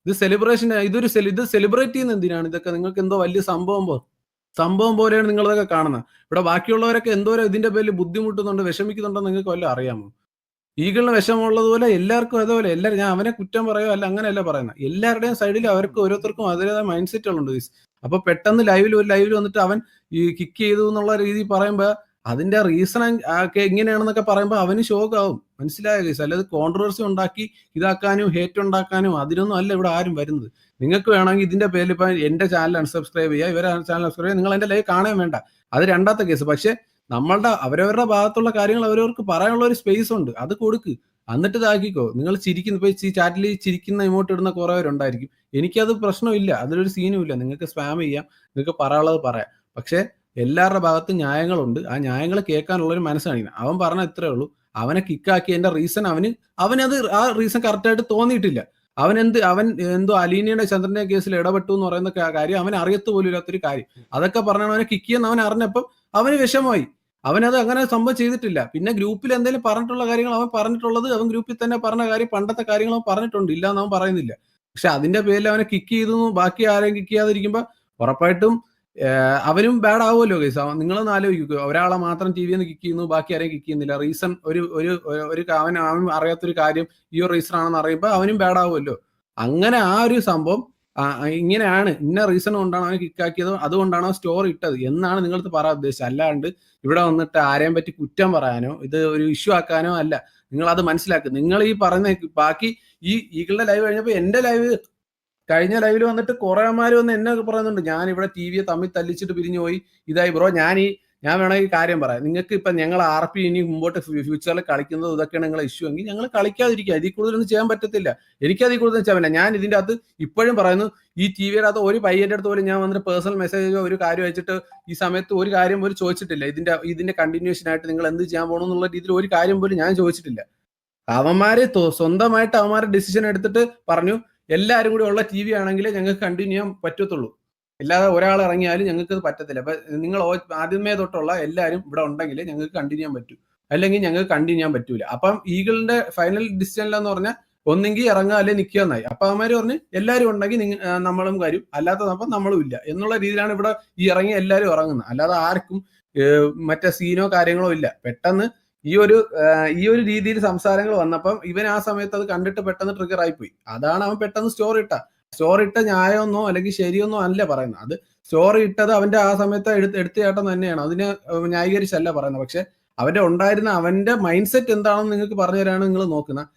ഇത് സെലിബ്രേഷൻ ഇതൊരു സെലി- ഇത് സെലിബ്രേറ്റ് ചെയ്യുന്ന എന്തിനാണ്? ഇതൊക്കെ നിങ്ങൾക്ക് എന്തോ വലിയ സംഭവം പോ സംഭവം പോലെയാണ് നിങ്ങളതൊക്കെ കാണുന്നത്. ഇവിടെ ബാക്കിയുള്ളവരൊക്കെ എന്തോരം ഇതിന്റെ പേരിൽ ബുദ്ധിമുട്ടുന്നുണ്ട് വിഷമിക്കുന്നുണ്ടെന്ന് നിങ്ങൾക്ക് വല്ല അറിയാമോ? ഈഗിളിന് വിഷമമുള്ളതുപോലെ എല്ലാവർക്കും അതേപോലെ എല്ലാവരും ഞാൻ അവനെ കുറ്റം പറയോ അല്ല അങ്ങനെയല്ല പറയുന്നത്. എല്ലാവരുടെയും സൈഡിൽ അവർക്ക് ഓരോരുത്തർക്കും അതിന്റെതായ മൈൻഡ് സെറ്റുകളുണ്ട്. അപ്പൊ പെട്ടെന്ന് ലൈവിൽ ഒരു ലൈവിൽ വന്നിട്ട് അവൻ ഈ കിക്ക് ചെയ്തു എന്നുള്ള രീതി പറയുമ്പോ അതിന്റെ റീസൺ ഒക്കെ എങ്ങനെയാണെന്നൊക്കെ പറയുമ്പോൾ അവന് ഷോക്കാവും മനസ്സിലായ കേസ് അല്ലാതെ കോൺട്രവേഴ്സി ഉണ്ടാക്കി ഇതാക്കാനും ഹേറ്റ് ഉണ്ടാക്കാനും അതിനൊന്നും അല്ല ഇവിടെ ആരും വരുന്നത്. നിങ്ങൾക്ക് വേണമെങ്കിൽ ഇതിന്റെ പേരിൽ ഇപ്പം എന്റെ ചാനൽ അൺസബ്സ്ക്രൈബ് ചെയ്യുക ഇവരെ ചാനൽ സബ്സ്ക്രൈബ് നിങ്ങൾ എന്റെ ലൈവ് കാണാൻ വേണ്ട. അത് രണ്ടാമത്തെ കേസ് പക്ഷെ നമ്മളുടെ അവരവരുടെ ഭാഗത്തുള്ള കാര്യങ്ങൾ അവരവർക്ക് പറയാനുള്ള ഒരു സ്പേസ് ഉണ്ട്. അത് കൊടുക്ക്. എന്നിട്ട് ഇതാക്കിക്കോ. നിങ്ങൾ ചിരിക്കുന്ന ഇപ്പൊ ഈ ചാറ്റിൽ ചിരിക്കുന്ന ഇമോട്ട് ഇടുന്ന കുറെ പേരുണ്ടായിരിക്കും. എനിക്കത് പ്രശ്നമില്ല. അതിലൊരു സീനും ഇല്ല. നിങ്ങൾക്ക് സ്പാം ചെയ്യാം. നിങ്ങൾക്ക് പറയാനുള്ളത് പറയാം. പക്ഷെ എല്ലാവരുടെ ഭാഗത്തും ന്യായങ്ങളുണ്ട്. ആ ന്യായങ്ങൾ കേൾക്കാനുള്ള ഒരു മനസ്സ് കാണിക്കണം അവൻ പറഞ്ഞ ഇത്രേ ഉള്ളൂ. അവനെ കിക്കാക്കിയതിന്റെ റീസൺ അവന് അവനത് ആ റീസൺ കറക്റ്റായിട്ട് തോന്നിയിട്ടില്ല. അവൻ എന്ത് അവൻ എന്തോ അലീനയുടെ ചന്ദ്രന്റെ കേസിൽ ഇടപെട്ടു എന്ന് പറയുന്ന കാര്യം അവൻ അറിയത്ത് പോലും ഇല്ലാത്തൊരു കാര്യം. അതൊക്കെ പറഞ്ഞാണ് അവനെ കിക്ക് ചെയ്യുന്ന അവൻ അറിഞ്ഞപ്പം അവന് വിഷമമായി. അവനത് അങ്ങനെ സംഭവം ചെയ്തിട്ടില്ല. പിന്നെ ഗ്രൂപ്പിൽ എന്തെങ്കിലും പറഞ്ഞിട്ടുള്ള കാര്യങ്ങൾ അവൻ പറഞ്ഞിട്ടുള്ളത് അവൻ ഗ്രൂപ്പിൽ തന്നെ പറഞ്ഞ കാര്യം പണ്ടത്തെ കാര്യങ്ങൾ അവൻ പറഞ്ഞിട്ടുണ്ട്. ഇല്ല എന്ന് അവൻ പറയുന്നില്ല. പക്ഷെ അതിന്റെ പേരിൽ അവനെ കിക്ക് ചെയ്തു. ബാക്കി ആരെയും കിക്ക് ഉറപ്പായിട്ടും അവനും ബാഡ് ആവുമല്ലോ ഗൈസ് നിങ്ങളൊന്ന് ആലോചിക്കുക ഒരാളെ മാത്രം ടി വിന്ന് കിക്ക് ചെയ്യുന്നു ബാക്കി ആരെയും കിക്ക് ചെയ്യുന്നില്ല. റീസൺ ഒരു ഒരു ഒരു അവൻ അവൻ അറിയാത്തൊരു കാര്യം ഈ ഒരു റീസൺ ആണെന്ന് അറിയുമ്പോൾ അവനും ബാഡ് ആവുമല്ലോ. അങ്ങനെ ആ ഒരു സംഭവം ഇങ്ങനെയാണ്. ഇന്ന റീസൺ കൊണ്ടാണ് അവനെ കിക്കാക്കിയത് അതുകൊണ്ടാണ് സ്റ്റോർ ഇട്ടത്. എന്നാണ് നിങ്ങളടുത്ത് പറയാൻ ഉദ്ദേശിച്ചത്. അല്ലാണ്ട് ഇവിടെ വന്നിട്ട് ആരെയും പറ്റി കുറ്റം പറയാനോ ഇത് ഒരു ഇഷ്യൂ ആക്കാനോ അല്ല. നിങ്ങൾ അത് മനസ്സിലാക്കുക നിങ്ങൾ ഈ പറയുന്ന ബാക്കി ഈ ഈകളുടെ ലൈവ് കഴിഞ്ഞപ്പോൾ എന്റെ ലൈവ് കഴിഞ്ഞ ലൈവിൽ വന്നിട്ട് കുറേമാര് വന്ന് എന്നെ പറയുന്നുണ്ട് ഞാൻ ഇവിടെ ടി വിയെ തമ്മിൽ തല്ലിച്ചിട്ട് പിരിഞ്ഞു പോയി. ഇതായി ബ്രോ ഞാൻ ഈ ഞാൻ വേണമെങ്കിൽ കാര്യം പറയാം. നിങ്ങൾക്ക് ഇപ്പൊ ഞങ്ങൾ ആർ പി ഇനി മുമ്പോട്ട് ഫ്യൂച്ചറിൽ കളിക്കുന്നത് ഇതൊക്കെയാണ് നിങ്ങളെ ഇഷ്യൂ എങ്കിൽ ഞങ്ങൾ കളിക്കാതിരിക്കുക. ഇതിൽ കൂടുതലൊന്നും ചെയ്യാൻ പറ്റത്തില്ല. എനിക്ക് അതിൽ കൂടുതൽ ചെയ്യാൻ പറ്റില്ല. ഞാൻ ഇതിന്റെ അകത്ത് ഇപ്പോഴും പറയുന്നു ഈ ടി വിയുടെ അകത്ത് ഒരു പയ്യന്റെ അടുത്ത് പോലും ഞാൻ വന്നിട്ട് പേഴ്സണൽ മെസ്സേജോ ഒരു കാര്യം അയച്ചിട്ട് ഈ സമയത്ത് ഒരു കാര്യം പോലും ചോദിച്ചിട്ടില്ല. ഇതിന്റെ ഇതിന്റെ കണ്ടിന്യൂഷൻ ആയിട്ട് നിങ്ങൾ എന്ത് ചെയ്യാൻ പോകണം എന്നുള്ള രീതിയിൽ ഒരു കാര്യം പോലും ഞാൻ ചോദിച്ചിട്ടില്ല. അവന്മാര് സ്വന്തമായിട്ട് അവന്മാരുടെ ഡിസിഷൻ എടുത്തിട്ട് പറഞ്ഞു എല്ലാവരും കൂടി ഉള്ള ടി വി ആണെങ്കിൽ ഞങ്ങൾക്ക് കണ്ടിന്യൂ ചെയ്യാൻ പറ്റത്തുള്ളൂ. ഇല്ലാതെ ഒരാൾ ഇറങ്ങിയാലും ഞങ്ങൾക്ക് അത് പറ്റത്തില്ല. അപ്പൊ നിങ്ങൾ ആദ്യമേ തൊട്ടുള്ള എല്ലാവരും ഇവിടെ ഉണ്ടെങ്കിൽ ഞങ്ങൾക്ക് കണ്ടിന്യൂ ചെയ്യാൻ പറ്റൂ. അല്ലെങ്കിൽ ഞങ്ങൾക്ക് കണ്ടിന്യൂ ചെയ്യാൻ പറ്റൂല. അപ്പം ഈഗിളിന്റെ ഫൈനൽ ഡിസിഷനിലെന്ന് പറഞ്ഞാൽ ഒന്നെങ്കിൽ ഇറങ്ങുക അല്ലെ നിൽക്കുക എന്നായി. അപ്പൊ അവന്മാര് പറഞ്ഞ് എല്ലാവരും ഉണ്ടെങ്കിൽ നമ്മളും വരും. അല്ലാത്തതപ്പം നമ്മളും ഇല്ല. എന്നുള്ള രീതിയിലാണ് ഇവിടെ ഈ ഇറങ്ങി എല്ലാവരും ഇറങ്ങുന്നത്. അല്ലാതെ ആർക്കും മറ്റേ സീനോ കാര്യങ്ങളോ ഇല്ല. പെട്ടെന്ന് ഈ ഒരു ഈ ഒരു രീതിയിൽ സംസാരങ്ങൾ വന്നപ്പം ഇവൻ ആ സമയത്ത് അത് കണ്ടിട്ട് പെട്ടെന്ന് ട്രിഗർ ആയിപ്പോയി. അതാണ് അവൻ പെട്ടെന്ന് സ്റ്റോറി ഇട്ട. സ്റ്റോറി ഇട്ട ന്യായമൊന്നോ അല്ലെങ്കിൽ ശരിയൊന്നോ അല്ല പറയുന്നത്. അത് സ്റ്റോറി ഇട്ടത് അവന്റെ ആ സമയത്ത് എടുത്ത് എടുത്തുചാട്ടം തന്നെയാണ്. അതിനെ ന്യായീകരിച്ചല്ല പറയുന്നത്. പക്ഷെ അവന്റെ ഉണ്ടായിരുന്ന അവന്റെ മൈൻഡ് സെറ്റ് എന്താണെന്ന് നിങ്ങൾക്ക് പറഞ്ഞു തരാണ് നിങ്ങൾ നോക്കുന്നത്.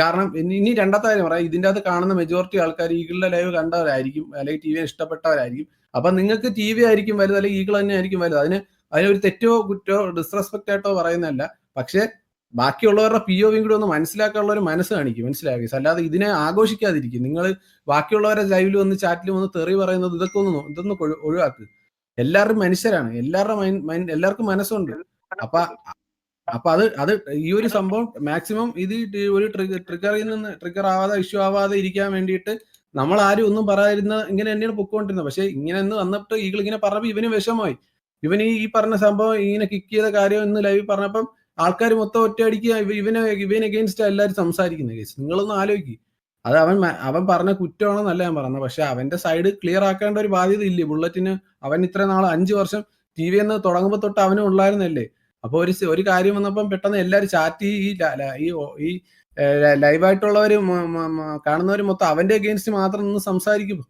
കാരണം ഇനി രണ്ടാമത്തെ കാര്യം പറയാം. ഇതിന്റെ അകത്ത് കാണുന്ന മെജോറിറ്റി ആൾക്കാർ ഈഗിളിന്റെ ലൈവ് കണ്ടവരായിരിക്കും. അല്ലെങ്കിൽ ടി വി ഇഷ്ടപ്പെട്ടവരായിരിക്കും. അപ്പൊ നിങ്ങൾക്ക് ടി വി ആയിരിക്കും വലുത് അല്ലെങ്കിൽ ഈഗിൾ തന്നെ ആയിരിക്കും വലുത്. അതിന് അതിനൊരു തെറ്റോ കുറ്റോ ഡിസ്റെസ്പെക്ട് ആയിട്ടോ പറയുന്നതല്ല. പക്ഷെ ബാക്കിയുള്ളവരുടെ പി ഒ വിയും കൂടി ഒന്ന് മനസ്സിലാക്കാനുള്ള ഒരു മനസ്സ് കാണിക്കും. മനസ്സിലാക്കി അല്ലാതെ ഇതിനെ ആഘോഷിക്കാതിരിക്കും. നിങ്ങൾ ബാക്കിയുള്ളവരെ ലൈവിൽ വന്ന് ചാറ്റിൽ വന്ന് തെറി പറയുന്നത് ഇതൊക്കെ ഒന്ന് ഇതൊന്ന് ഒഴിവാക്കുക ഒഴിവാക്ക്. എല്ലാവരും മനുഷ്യരാണ്. എല്ലാവരുടെ മൈൻഡ് എല്ലാവർക്കും മനസ്സുണ്ട്. അപ്പൊ അപ്പൊ അത് അത് ഈ ഒരു സംഭവം മാക്സിമം ഇത് ഒരു ട്രിഗറിൽ നിന്ന് ട്രിഗർ ആവാതെ ഇഷ്യൂ ആവാതെ ഇരിക്കാൻ വേണ്ടിയിട്ട് നമ്മൾ ആരും ഒന്നും പറയാതിരുന്ന ഇങ്ങനെ തന്നെയാണ് പൊക്കോണ്ടിരുന്നത്. പക്ഷെ ഇങ്ങനെ ഒന്ന് വന്നിട്ട് ഈകൾ ഇങ്ങനെ പറഞ്ഞപ്പോൾ ഇവന് വിഷമമായി. ഇവന് ഈ പറഞ്ഞ സംഭവം ഇങ്ങനെ കിക്ക് ചെയ്ത കാര്യം ഇന്ന് ലൈവിൽ പറഞ്ഞപ്പം ആൾക്കാർ മൊത്തം ഒറ്റയടിക്ക് ഇവനെ ഇവൻ അഗേൻസ്റ്റ് എല്ലാവരും സംസാരിക്കുന്നത് കേസ് നിങ്ങളൊന്ന് ആലോചിക്കുക അത് അവൻ അവൻ പറഞ്ഞ കുറ്റമാണെന്നല്ല ഞാൻ പറഞ്ഞത്. പക്ഷെ അവന്റെ സൈഡ് ക്ലിയർ ആക്കേണ്ട ഒരു ബാധ്യത ഇല്ലേ? ബുള്ളറ്റിന് അവൻ ഇത്ര നാൾ അഞ്ചു വർഷം ടി വി എന്ന് തുടങ്ങുമ്പോൾ തൊട്ട് അവനും ഉള്ളായിരുന്നല്ലേ അപ്പൊ ഒരു ഒരു കാര്യം വന്നപ്പം പെട്ടെന്ന് എല്ലാവരും ചാറ്റ് ഈ ഈ ലൈവായിട്ടുള്ളവർ കാണുന്നവർ മൊത്തം അവന്റെ അഗേൻസ്റ്റ് മാത്രം നിന്ന് സംസാരിക്കും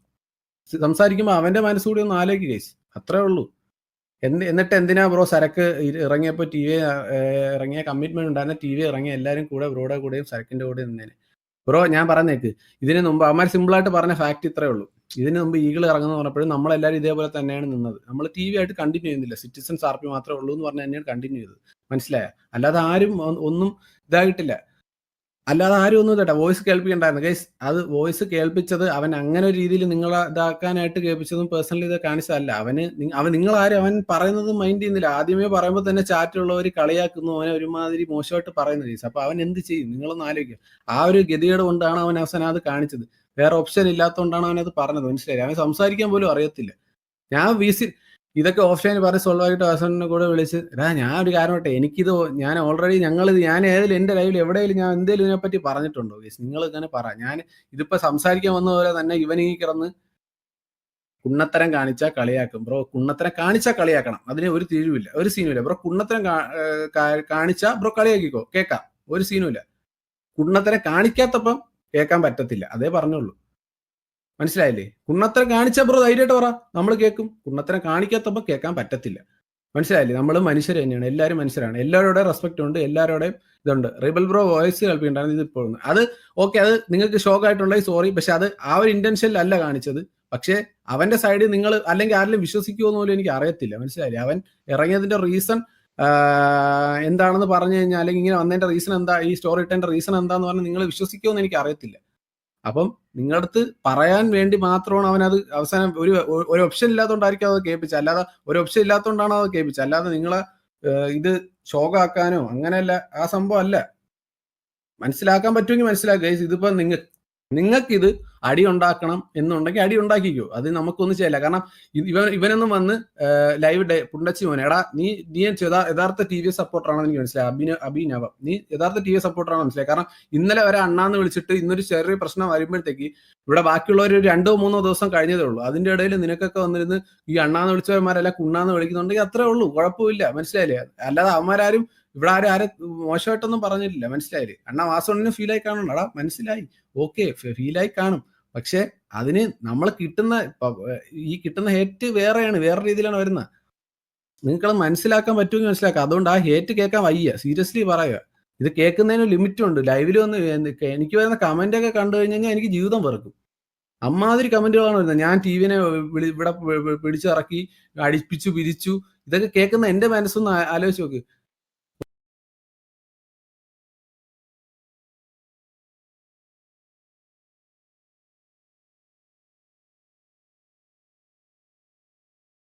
സംസാരിക്കുമ്പോൾ അവന്റെ മനസ്സുകൂടി ഒന്ന് ആലോചിക്കുക അത്രേ ഉള്ളൂ. എന്ത് എന്നിട്ട് എന്തിനാ ബ്രോ സരക്ക് ഇറങ്ങിയപ്പോൾ ഇറങ്ങിയപ്പോ ടി വി ഇറങ്ങിയ കമ്മിറ്റ്മെന്റ് ഉണ്ടായിരുന്ന ടി വി ഇറങ്ങിയ എല്ലാവരും കൂടെ ബ്രോയുടെ കൂടെയും സരക്കിന്റെ കൂടെ നിന്നേനെ. ബ്രോ ഞാൻ പറഞ്ഞേക്ക്. ഇതിന് മുമ്പ് സിമ്പിൾ ആയിട്ട് പറഞ്ഞ ഫാക്ട് ഇത്രേ ഉള്ളൂ. ഇതിന് മുമ്പ് ഈഗിൾ ഇറങ്ങുന്ന പറഞ്ഞപ്പോഴും നമ്മളെല്ലാവരും ഇതേപോലെ തന്നെയാണ് നിന്നത്. നമ്മൾ ടി വി ആയിട്ട് കണ്ടിന്യൂ ചെയ്യുന്നില്ല. സിറ്റിസൺസ് ആർ പി മാത്രമേ ഉള്ളൂ എന്ന് പറഞ്ഞ് തന്നെയാണ് കണ്ടിന്യൂ ചെയ്തത്. മനസ്സിലായ? അല്ലാതെ ആരും ഒന്നും ഇതായിട്ടില്ല. അല്ലാതെ ആരും ഒന്നും ഇതട്ടെ വോയിസ് കേൾപ്പിക്കണ്ടായിരുന്നു. ഗൈസ് അത് വോയിസ് കേൾപ്പിച്ചത് അവൻ അങ്ങനെ ഒരു രീതിയിൽ നിങ്ങളെ ഇതാക്കാനായിട്ട് കേൾപ്പിച്ചതും പേഴ്സണലി ഇത് കാണിച്ചതല്ല. അവന് അവൻ നിങ്ങളാരും അവൻ പറയുന്നത് മൈൻഡ് ചെയ്യുന്നില്ല. ആദ്യമേ പറയുമ്പോൾ തന്നെ ചാറ്റുള്ളവർ കളിയാക്കുന്നു. അവനെ ഒരുമാതിരി മോശമായിട്ട് പറയുന്നു ഗൈസ് അപ്പൊ അവൻ എന്ത് ചെയ്യും? നിങ്ങളൊന്ന് ആലോചിക്കുക ആ ഒരു ഗതികേട് കൊണ്ടാണ് അവൻ അവസാനം അത് കാണിച്ചത്. വേറെ ഓപ്ഷൻ ഇല്ലാത്തതുകൊണ്ടാണ് അവൻ അത് പറഞ്ഞത്. മനസ്സിലായി അവൻ സംസാരിക്കാൻ പോലും അറിയത്തില്ല. ഞാൻ വി സി ഇതൊക്കെ ഓപ്ഷൻ പറഞ്ഞ് സോൾവ് ആയിട്ട് അവസാനം കൂടെ വിളിച്ച് എടാ ഞാൻ ഒരു കാര്യം കേട്ടെ എനിക്കിത് ഞാൻ ഓൾറെഡി ഞങ്ങൾ ഞാൻ ഏതെങ്കിലും എന്റെ ലൈവിൽ എവിടെയെങ്കിലും ഞാൻ എന്തെങ്കിലും ഇതിനെപ്പറ്റി പറഞ്ഞിട്ടുണ്ടോ? ഗൈസ് നിങ്ങൾ ഇങ്ങനെ പറ. ഞാൻ ഇതിപ്പോ സംസാരിക്കാൻ വന്ന പോലെ തന്നെ ഇവൻ ഈ കിടന്ന് കുണ്ണത്തരം കാണിച്ചാൽ കളിയാക്കും ബ്രോ കുണ്ണത്തരം കാണിച്ചാൽ കളിയാക്കണം. അതിന് ഒരു തീരുവില്ല ഒരു സീനുമില്ല ബ്രോ കുണ്ണത്തരം കാണിച്ചാൽ ബ്രോ കളിയാക്കിക്കോ. കേക്കാം. ഒരു സീനുമില്ല കുണ്ണത്തരം കാണിക്കാത്തപ്പം കേൾക്കാൻ പറ്റത്തില്ല. അതേ പറഞ്ഞുള്ളൂ മനസ്സിലായില്ലേ? കുണ്ണത്തരം കാണിച്ച ബ്രോ ധൈര്യമായിട്ട് പറ. നമ്മൾ കേൾക്കും കുണ്ണത്തരം കാണിക്കാത്തപ്പോൾ കേൾക്കാൻ പറ്റത്തില്ല. മനസ്സിലായില്ലേ? നമ്മൾ മനുഷ്യർ തന്നെയാണ്. എല്ലാവരും മനുഷ്യരാണ്. എല്ലാവരുടെയും റെസ്പെക്ട് ഉണ്ട്. എല്ലാവരുടെയും ഇതുണ്ട്. റിബൽ ബ്രോ വോയിസ് കേൾപ്പിണ്ടായിരുന്നു ഇത് ഇപ്പോൾ അത് ഓക്കെ അത് നിങ്ങൾക്ക് ഷോക്ക് ആയിട്ടുണ്ടെങ്കിൽ സോറി പക്ഷെ അത് ആ ഒരു ഇന്റൻഷനിലല്ല കാണിച്ചത്. പക്ഷേ അവന്റെ സൈഡിൽ നിങ്ങൾ അല്ലെങ്കിൽ ആരെങ്കിലും വിശ്വസിക്കുമോ പോലും എനിക്ക് അറിയത്തില്ല. മനസ്സിലായില്ലേ? അവൻ ഇറങ്ങിയതിന്റെ റീസൺ എന്താണെന്ന് പറഞ്ഞു കഴിഞ്ഞാൽ അല്ലെങ്കിൽ ഇങ്ങനെ വന്നതിന്റെ റീസൺ എന്താ? ഈ സ്റ്റോറി ഇട്ടതിന്റെ റീസൺ എന്താന്ന് പറഞ്ഞാൽ നിങ്ങൾ വിശ്വസിക്കുമോ എന്ന് എനിക്ക് അറിയത്തില്ല. അപ്പം നിങ്ങളടുത്ത് പറയാൻ വേണ്ടി മാത്രമാണ് അവനത് അവസാനം ഒരു ഒരു ഓപ്ഷൻ ഇല്ലാത്തതുകൊണ്ടായിരിക്കും അത് കേൾപ്പിച്ചത്. അല്ലാതെ ഒരു ഓപ്ഷൻ ഇല്ലാത്തതുകൊണ്ടാണ് അത് കേൾപ്പിച്ചത്. അല്ലാതെ നിങ്ങളെ ഇത് ശോകാക്കാനോ അങ്ങനെയല്ല ആ സംഭവം അല്ല. മനസ്സിലാക്കാൻ പറ്റുമെങ്കിൽ മനസ്സിലാക്കുക. ഇതിപ്പോ നിങ്ങൾ നിങ്ങൾക്ക് ഇത് അടി ഉണ്ടാക്കണം എന്നുണ്ടെങ്കിൽ അടി ഉണ്ടാക്കിക്കോ. അത് നമുക്കൊന്നും ചെയ്യില്ല. കാരണം ഇവ ഇവൻ ഇവനൊന്നും വന്ന് ലൈവ് പുണ്ടച്ചി മോനെ. എടാ നീ നീ യഥാർത്ഥ ടി വി സപ്പോർട്ടറാണെന്ന് എനിക്ക് മനസ്സിലായി. അഭിന അഭിനവം നീ യഥാർത്ഥ ടി വി സപ്പോർട്ടറാണെന്ന് മനസ്സിലായി. കാരണം ഇന്നലെ വരെ അണ്ണാന്ന് വിളിച്ചിട്ട് ഇന്നൊരു ചെറിയ പ്രശ്നം വരുമ്പോഴത്തേക്ക് ഇവിടെ ബാക്കിയുള്ളവർ ഒരു രണ്ടോ മൂന്നോ ദിവസം കഴിഞ്ഞതേ ഉള്ളൂ. അതിന്റെ ഇടയിൽ നിനക്കൊക്കെ വന്നിരുന്ന് ഈ അണ്ണാന്ന് വിളിച്ചവന്മാരെല്ലാം കുണ്ണാന്ന് വിളിക്കുന്നുണ്ടെങ്കിൽ അത്രേ ഉള്ളൂ. കുഴപ്പമില്ല. മനസ്സിലായില്ലേ? അല്ലാതെ അവന്മാരും ഇവിടെ ആരും ആരെ മോശമായിട്ടൊന്നും പറഞ്ഞിട്ടില്ല മനസ്സിലായില്ലേ? അണ്ണാ വാസോണിന് ഫീലായി കാണണം. എടാ മനസ്സിലായി. ഓക്കെ ഫീലായി കാണും. പക്ഷെ അതിന് നമ്മൾ കിട്ടുന്ന ഈ കിട്ടുന്ന ഹേറ്റ് വേറെയാണ് വേറെ രീതിയിലാണ് വരുന്നത്. നിങ്ങൾക്കത് മനസ്സിലാക്കാൻ പറ്റുമെങ്കിൽ മനസ്സിലാക്കാം. അതുകൊണ്ട് ആ ഹേറ്റ് കേൾക്കാൻ വയ്യ. സീരിയസ്ലി പറയുക. ഇത് കേൾക്കുന്നതിന് ലിമിറ്റ് ഉണ്ട്. ലൈവിൽ വന്ന് എനിക്ക് വരുന്ന കമന്റ് ഒക്കെ കണ്ടു കഴിഞ്ഞ് കഴിഞ്ഞാൽ എനിക്ക് ജീവിതം വെറുക്കും. അമ്മാതിരി കമന്റുകളാണ് വരുന്നത്. ഞാൻ ടി വിനെ ഇവിടെ പിടിച്ചിറക്കി അടിപ്പിച്ചു പിരിച്ചു ഇതൊക്കെ കേൾക്കുന്ന എന്റെ മനസ്സൊന്ന് ആലോചിച്ച് നോക്ക്.